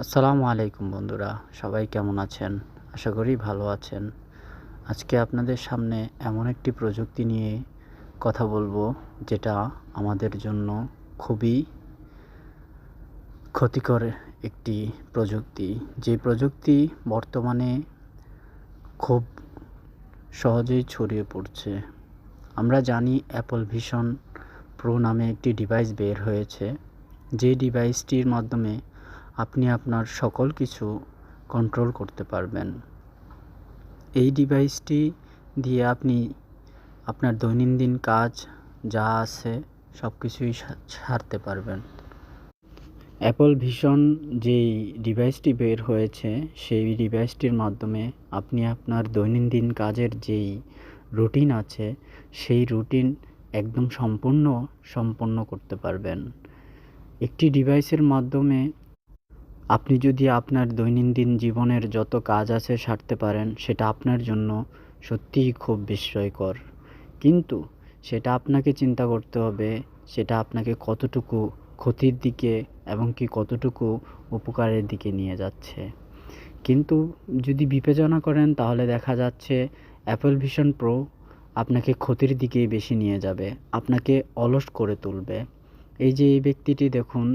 আসসালামু আলাইকুম বন্ধুরা, সবাই কেমন আছেন? আশা করি ভালো আছেন। আজকে আপনাদের সামনে এমন একটি প্রযুক্তি নিয়ে কথা বলব, যেটা আমাদের জন্য খুবই ক্ষতিকর একটি প্রযুক্তি। যে প্রযুক্তি বর্তমানে খুব সহজেই ছড়িয়ে পড়ছে। আমরা জানি অ্যাপল ভিশন প্রো নামে একটি ডিভাইস বের হয়েছে। যে ডিভাইসটির মাধ্যমে আপনি আপনার সকল কিছু কন্ট্রোল করতে পারবেন। এই ডিভাইসটি দিয়ে আপনি আপনার দৈনন্দিন কাজ যা আছে সব কিছুই সারতে পারবেন। অ্যাপল ভিশন যেই ডিভাইসটি বের হয়েছে, সেই ডিভাইসটির মাধ্যমে আপনি আপনার দৈনন্দিন কাজের যেই রুটিন আছে, সেই রুটিন একদম সম্পূর্ণ, সম্পন্ন করতে পারবেন। একটি ডিভাইসের মাধ্যমে আপনি যদি আপনার দৈনন্দিন জীবনের যত কাজ আছে সারতে পারেন, সেটা আপনার জন্য সত্যিই খুব বিস্ময়কর। কিন্তু সেটা আপনাকে চিন্তা করতে হবে, সেটা আপনাকে কতটুকু ক্ষতির দিকে এবং কি কতটুকু উপকারের দিকে নিয়ে যাচ্ছে। কিন্তু যদি বিবেচনা করেন, তাহলে দেখা যাচ্ছে অ্যাপল ভিশন প্রো আপনাকে ক্ষতির দিকেই বেশি নিয়ে যাবে, আপনাকে অলস করে তুলবে। এই যে এই ব্যক্তিটি দেখুন,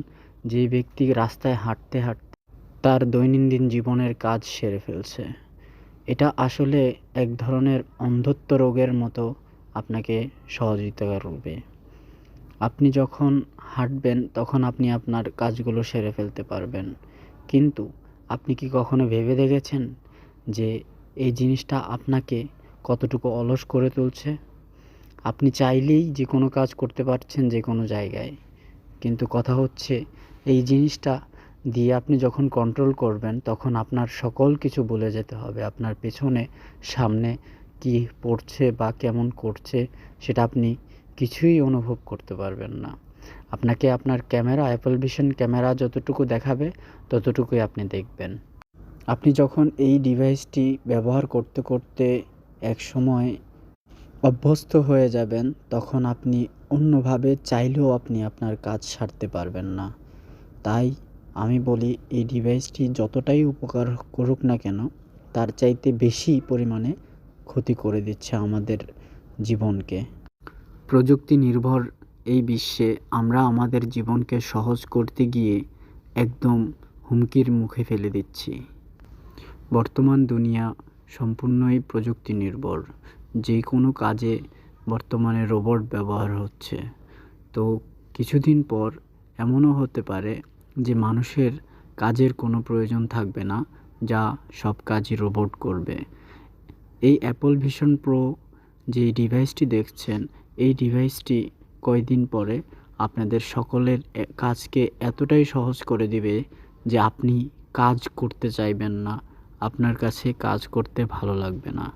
যে ব্যক্তি রাস্তায় হাঁটতে হাঁটতে তার দৈনন্দিন জীবনের কাজ সেরে ফেলছে। এটা আসলে এক ধরনের অন্ধত্ব রোগের মতো আপনাকে সহযোগিতা করবে আপনি যখন হাঁটবেন, তখন আপনি আপনার কাজগুলো সেরে ফেলতে পারবেন। কিন্তু আপনি কি কখনো ভেবে দেখেছেন যে এই জিনিসটা আপনাকে কতটুকু অলস করে তুলছে? আপনি চাইলেই যে কোনো কাজ করতে পারছেন যে কোনো জায়গায়। কিন্তু কথা হচ্ছে, এই জিনিসটা দিয়ে আপনি যখন কন্ট্রোল করবেন, তখন আপনার সকল কিছু বলে যেতে হবে। আপনার পেছনে, সামনে কি পড়ছে বা কেমন করছে, সেটা আপনি কিছুই অনুভব করতে পারবেন না। আপনাকে আপনার ক্যামেরা অ্যাপল ভিশন ক্যামেরা যতটুকু দেখাবে, ততটুকুই আপনি দেখবেন। আপনি যখন এই ডিভাইসটি ব্যবহার করতে করতে এক সময় অভ্যস্ত হয়ে যাবেন, তখন আপনি অন্যভাবে চাইলেও আপনি আপনার কাজ সারতে পারবেন না। তাই আমি বলি, এই ডিভাইসটি যতটাই উপকার করুক না কেন, তার চাইতে বেশি পরিমাণে ক্ষতি করে দিচ্ছে আমাদের জীবনকে। প্রযুক্তি নির্ভর এই বিশ্বে আমরা আমাদের জীবনকে সহজ করতে গিয়ে একদম হুমকির মুখে ফেলে দিচ্ছি। বর্তমান দুনিয়া সম্পূর্ণই প্রযুক্তি নির্ভর যে কোনো কাজে বর্তমানে রোবট ব্যবহার হচ্ছে। তো কিছুদিন পর এমনও হতে পারে যে মানুষের কাজের কোনো প্রয়োজন থাকবে না, যা সব কাজই রোবট করবে। এই অ্যাপল ভিশন প্রো যে ডিভাইসটি দেখছেন, এই ডিভাইসটি কয়দিন পরে আপনাদের সকলের কাজকে এতটাই সহজ করে দিবে যে আপনি কাজ করতে চাইবেন না, আপনার কাছে কাজ করতে ভালো লাগবে না।